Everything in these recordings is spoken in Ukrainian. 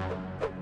Thank you.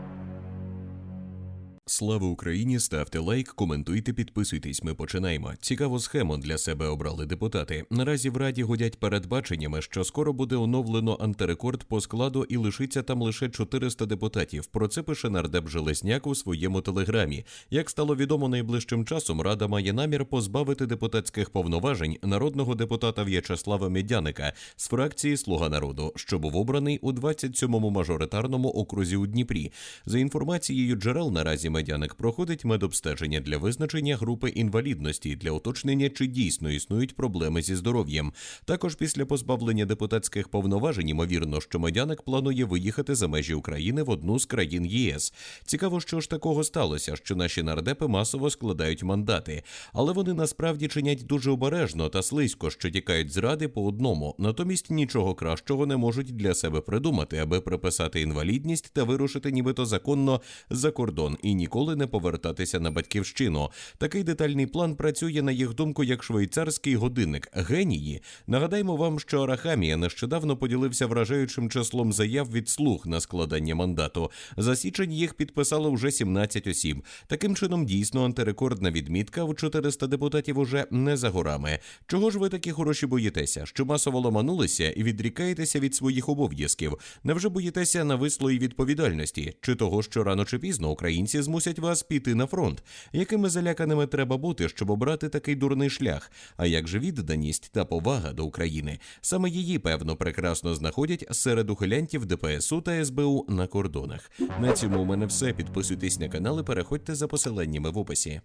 Слава Україні! Ставте лайк, коментуйте, підписуйтесь. Ми починаємо. Цікаву схему для себе обрали депутати. Наразі в раді гудять передбаченнями, що скоро буде оновлено антирекорд по складу і лишиться там лише 400 депутатів. Про це пише нардеп Железняк у своєму телеграмі. Як стало відомо найближчим часом, рада має намір позбавити депутатських повноважень народного депутата В'ячеслава Медяника з фракції Слуга народу, що був обраний у 27-му мажоритарному окрузі у Дніпрі. За інформацією джерел, наразі медяник проходить медобстеження для визначення групи інвалідності для уточнення, чи дійсно існують проблеми зі здоров'ям. Також після позбавлення депутатських повноважень, ймовірно, що медяник планує виїхати за межі України в одну з країн ЄС. Цікаво, що ж такого сталося, що наші нардепи масово складають мандати, але вони насправді чинять дуже обережно та слизько, що тікають з ради по одному. Натомість нічого кращого не можуть для себе придумати, аби приписати інвалідність та вирушити, нібито законно за кордон і ніколи не повертатися на батьківщину. Такий детальний план працює на їх думку як швейцарський годинник. Генії. Нагадаємо вам, що Арахамія нещодавно поділився вражаючим числом заяв від слуг на складання мандату. За січень їх підписало вже 17 осіб. Таким чином, дійсно антирекордна відмітка в 400 депутатів уже не за горами. Чого ж ви такі хороші боїтеся? Що масово ломанулися і відрікаєтеся від своїх обов'язків? Невже боїтеся навислої відповідальності? Чи того, що рано чи пізно українці змусять вас піти на фронт? Якими заляканими треба бути, щоб обрати такий дурний шлях? А як же відданість та повага до України? Саме її, певно, прекрасно знаходять серед ухилянтів ДПСУ та СБУ на кордонах. На цьому у мене все. Підписуйтесь на канал і переходьте за посиланнями в описі.